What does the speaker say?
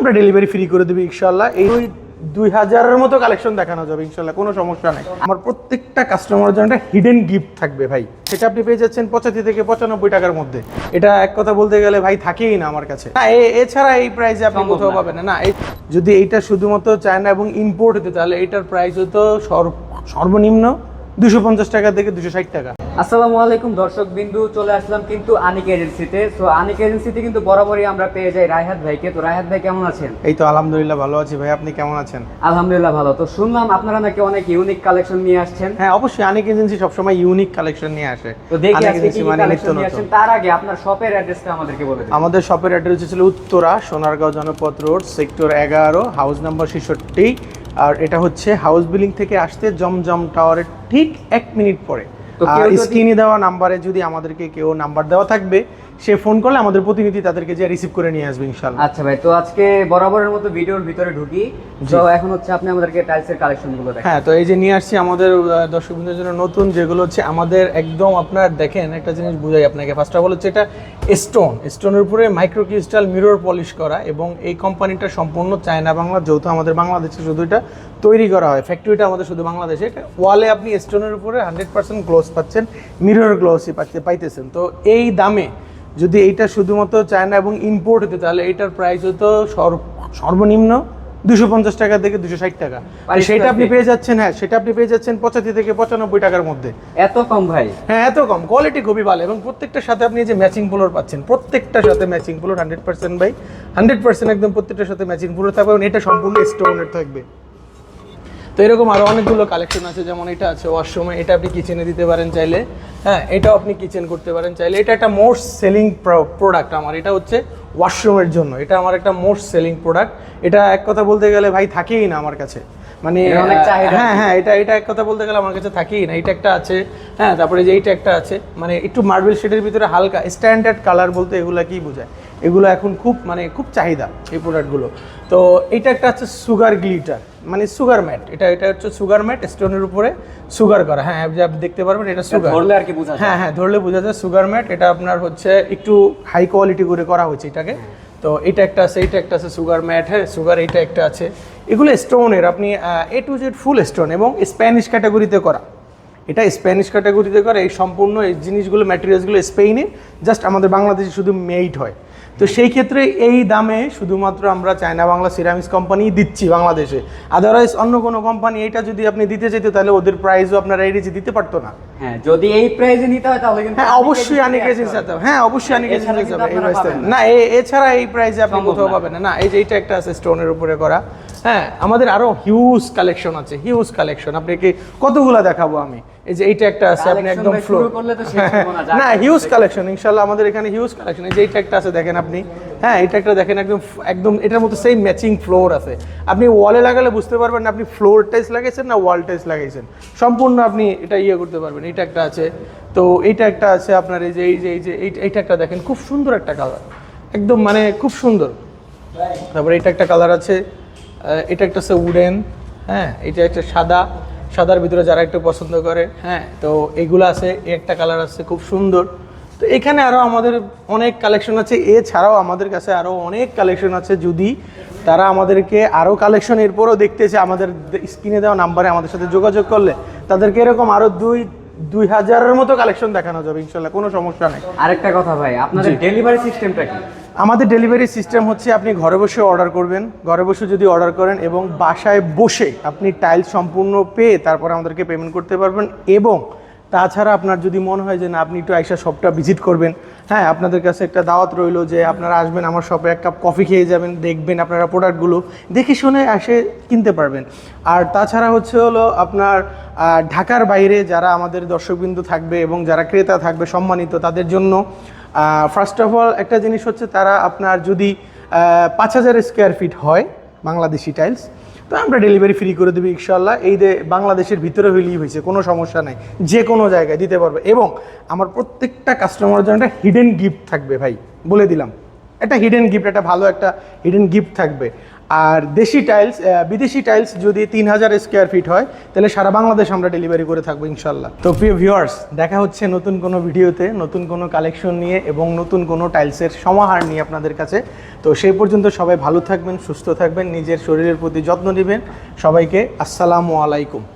আমরা delivery free করে দেবো ইনশাল্লাহ এই দুই হাজারের মতো কালেকশন দেখানো যাবে ইনশাল্লাহ কোনো সমস্যা নেই। আমার প্রত্যেকটা কাস্টমারের জন্য একটা হিডেন গিফট থাকবে ভাই। সেটা আপনি পেয়ে যাচ্ছেন পঁচাশি থেকে পঁচানব্বই টাকার মধ্যে। এটা এক কথা বলতে গেলে ভাই থাকেই না আমার কাছে। না এ- এছাড়া এই প্রাইসে আপনি কোথাও পাবেন না। যদি এইটা শুধুমাত্র চায়না এবং ইম্পোর্ট হতো তাহলে এটার প্রাইস হতো সর্ব- সর্বনিম্ন দুশো পঞ্চাশ টাকা থেকে দুশো ষাট টাকা। আসসালামু আলাইকুম দর্শক বিন্দু চলে আসলাম কিন্তু আনিক এজেন্সিতে। তো আনিক এজেন্সিতে কিন্তু বরাবরই আমরা পেয়ে যাই রায়হাত ভাইকে। তো রায়হাত ভাই কেমন আছেন? এই তো আলহামদুলিল্লাহ ভালো আছি ভাই আপনি কেমন আছেন? আলহামদুলিল্লাহ ভালো। তো শুনলাম আপনারা নাকি অনেক ইউনিক কালেকশন নিয়ে আসছেন। হ্যাঁ অবশ্যই আনিক এজেন্সি সবসময় ইউনিক কালেকশন নিয়ে আসে। তো দেখি আজকে কি মানে কালেকশন নিয়ে নতুন। আসছেন তার আগে আপনার শপের অ্যাড্রেসটা আমাদেরকে বলে দিন। আমাদের শপের অ্যাড্রেস ছিল উত্তরা সোনারগাঁও জনপথ রোড সেক্টর এগারো হাউস নাম্বার ছেষট্টি আর এটা হচ্ছে হাউস বিল্ডিং থেকে আসতে জমজম টাওয়ারের ঠিক এক মিনিট পরে। স্ক্রিনে দেওয়া নাম্বারে যদি আমাদেরকে কেউ নাম্বার দেওয়া থাকবে সে ফোন করলে আমাদের প্রতিনিধি তাদেরকে যে রিসিভ করে নিয়ে আসবে ইনশাল্লাহ। আচ্ছা ভাই তো আজকে বরাবরের মতো ভিডিওর ভিতরে ঢুকি। তো এখন হচ্ছে আপনি আমাদেরকে টাইলসের কালেকশনগুলো দেখেন। হ্যাঁ তো এই যে নিয়ে আসছি আমাদের দর্শক বন্ধুদের জন্য নতুন যেগুলো হচ্ছে আমাদের একদম আপনার দেখেন একটা জিনিস বুঝাই আপনাকে। ফার্স্ট অফ অল হচ্ছে এটা স্টোন স্টোনের উপরে মাইক্রো ক্রিস্টাল মিরর পলিশ করা এবং এই কোম্পানিটা সম্পূর্ণ চায়না বাংলা যেহেতু আমাদের বাংলাদেশে শুধু এটা তৈরি করা হয়। ফ্যাক্টরিটা আমাদের শুধু বাংলাদেশে এটা ওয়ালে আপনি স্টোনের উপরে হান্ড্রেড পার্সেন্ট গ্লোস পাচ্ছেন মিরর গ্লোসই পাচ্ছে পাইতেছেন। তো এই দামে যদি এইটা শুধুমাত্র চায়না এবং ইম্পোর্ট হতো তাহলে এইটার প্রাইস হতো সর্ব- সর্বনিম্ন দুশো পঞ্চাশ টাকা থেকে দুশো ষাট টাকা। সেটা আপনি পেয়ে যাচ্ছেন হ্যাঁ সেটা আপনি পেয়ে যাচ্ছেন পঁচাশি থেকে পঁচানব্বই টাকার মধ্যে। এত কম ভাই। হ্যাঁ এত কম। কোয়ালিটি খুবই ভালো এবং প্রত্যেকটার সাথে আপনি যে ম্যাচিং পুলোর পাচ্ছেন প্রত্যেকটার সাথে ম্যাচিং পুলোর হান্ড্রেড পার্সেন্ট ভাই। হান্ড্রেড পার্সেন্ট একদম প্রত্যেকটার সাথে ম্যাচিং পুলো থাকবে এবং এটা সম্পূর্ণ স্টোনের থাকবে। তো এরকম আরও অনেকগুলো কালেকশন আছে যেমন এটা আছে ওয়াশরুমে এটা আপনি কিচেনে দিতে পারেন চাইলে। হ্যাঁ এটাও আপনি কিচেন করতে পারেন চাইলে। এটা একটা মোস্ট সেলিং প্রোডাক্ট আমার এটা হচ্ছে ওয়াশরুমের জন্য। এটা আমার একটা মোস্ট সেলিং প্রোডাক্ট এটা এক কথা বলতে গেলে ভাই থাকেই না আমার কাছে। মানে হ্যাঁ হ্যাঁ এটা এটা এক কথা বলতে গেলে আমার কাছে থাকেই না। এটা একটা আছে হ্যাঁ তারপরে যে এইটা একটা আছে মানে একটু মার্বেল শেডের ভিতরে হালকা স্ট্যান্ডার্ড কালার বলতে এগুলো কি বোঝায়? এগুলো এখন খুব মানে খুব চাহিদা এই প্রোডাক্টগুলো তো এইটা একটা হচ্ছে সুগার গ্লিটার মানে সুগার ম্যাট এটা এটা হচ্ছে সুগার ম্যাট স্টোনের উপরে সুগার করা। হ্যাঁ আপনি আপনি দেখতে পারবেন এটা সুগার ধরলে আর কি বোঝা যায়। হ্যাঁ হ্যাঁ ধরলে বোঝা যায় সুগার ম্যাট এটা আপনার হচ্ছে একটু হাই কোয়ালিটি করে করা হয়েছে এটাকে। তো এটা একটা আছে এটা একটা আছে সুগার ম্যাট হ্যাঁ সুগার এইটা একটা আছে। এগুলো স্টোনের আপনি A to Z full stone এবং স্প্যানিশ ক্যাটাগরিতে করা। এটা স্প্যানিশ ক্যাটাগরিতে করা। এই সম্পূর্ণ এই জিনিসগুলো ম্যাটেরিয়ালসগুলো স্পেনে জাস্ট আমাদের বাংলাদেশে শুধু মেড হয়। তো সেই ক্ষেত্রে এই দামে শুধুমাত্র আমরা চায়না বাংলা সিরামিক্স কোম্পানি দিচ্ছি বাংলাদেশে। আদারওয়াইজ অন্য কোনো কোম্পানি এটা যদি আপনি দিতে চাইতো তাহলে ওদের প্রাইসও আপনারা এই রেঞ্জে দিতে পারতো না। হ্যাঁ যদি এই প্রাইসে নিতে হয় তাহলে কিন্তু হ্যাঁ অবশ্যই agency অনেক তে এজেন্সি হবে। হ্যাঁ অবশ্যই অনেক রেঞ্জে যেতে হবে এই প্রাইসে না। এছাড়া এই প্রাইসে আপনি কোথাও পাবেন না। না এই যে এটা একটা আছে স্টোনের উপরে করা। হ্যাঁ আমাদের আরও হিউজ কালেকশন আছে হিউজ কালেকশন আপনাকে কতগুলা দেখাবো আমি? এই যে এইটা একটা আছে আপনি একদম হব না, না হিউজ কালেকশন ইনশাল্লাহ আমাদের এখানে হিউজ কালেকশন এই যে এইটা একটা আছে দেখেন আপনি। হ্যাঁ এটা একটা দেখেন একদম একদম এটার মতো সেই ম্যাচিং ফ্লোর আছে। আপনি ওয়ালে লাগালে বুঝতে পারবেন না আপনি ফ্লোর টাইলস লাগাইছেন না ওয়াল টাইলস লাগাইছেন। সম্পূর্ণ আপনি এটা ইয়ে করতে পারবেন এটা একটা আছে। তো এইটা একটা আছে আপনার এই যে এই যে এই যে এইটা- একটা দেখেন খুব সুন্দর একটা কালার একদম মানে খুব সুন্দর। তারপরে এটা একটা কালার আছে। এটা একটা হচ্ছে উডেন হ্যাঁ এটা একটা সাদা সাদার ভিতরে যারা একটু পছন্দ করে হ্যাঁ। তো এগুলো আছে একটা কালার আছে খুব সুন্দর। তো এখানে আরও আমাদের অনেক কালেকশন আছে এছাড়াও আমাদের কাছে আরও অনেক কালেকশন আছে যদি তারা আমাদেরকে আরও কালেকশন এরপরও দেখতে চায় আমাদের স্ক্রিনে দেওয়া নাম্বারে আমাদের সাথে যোগাযোগ করলে তাদেরকে এরকম আরও দুই দুই হাজারের মতো কালেকশন দেখানো যাবে ইনশাল্লাহ কোনো সমস্যা নেই। আরেকটা কথা ভাই আপনাদের ডেলিভারি সিস্টেমটা কি? আমাদের ডেলিভারি সিস্টেম হচ্ছে আপনি ঘরে বসে অর্ডার করবেন, ঘরে বসে যদি অর্ডার করেন এবং বাসায় বসে আপনি টাইল সম্পূর্ণ পেয়ে তারপর আমাদেরকে পেমেন্ট করতে পারবেন এবং তাছাড়া আপনার যদি মনে হয় যে না, আপনি একটু আইসা শপটা ভিজিট করবেন হ্যাঁ আপনাদের কাছে একটা দাওয়াত রইল যে আপনারা আসবেন, আমার শপে এক কাপ কফি খেয়ে যাবেন, দেখবেন আপনারা প্রোডাক্টগুলো দেখে শুনে এসে কিনতে পারবেন। আর তাছাড়া হচ্ছে হলো আপনার ঢাকার বাইরে যারা আমাদের দর্শকবিন্দু থাকবে এবং যারা ক্রেতা থাকবে সম্মানিত, তাদের জন্য ফার্স্ট অফ অল একটা জিনিস হচ্ছে তারা আপনার যদি পাঁচ হাজার স্কোয়ার ফিট হয় বাংলাদেশি টাইলস তো আমরা ডেলিভারি ফ্রি করে দেবো ইনশাল্লাহ এই যে বাংলাদেশের ভিতরে হইলেই হয়েছে, কোনো সমস্যা নাই। যে কোনো জায়গায় দিতে পারবে। এবং আমার প্রত্যেকটা কাস্টমারের জন্য একটা হিডেন গিফট থাকবে ভাই, বলে দিলাম। একটা হিডেন গিফট একটা ভালো একটা হিডেন গিফট থাকবে। আর দেশি টাইলস বিদেশি টাইলস যদি তিন হাজার স্কোয়ার ফিট হয়, তাহলে সারা বাংলাদেশ আমরা ডেলিভারি করে থাকব ইনশাল্লাহ তো প্রিয় ভিউয়ার্স দেখা হচ্ছে নতুন কোনো ভিডিওতে নতুন কোনো কালেকশন নিয়ে এবং নতুন কোনো টাইলসের সমাহার নিয়ে আপনাদের কাছে। তো সেই পর্যন্ত সবাই ভালো থাকবেন, সুস্থ থাকবেন, নিজের শরীরের প্রতি যত্ন নেবেন। সবাইকে আসসালামু আলাইকুম।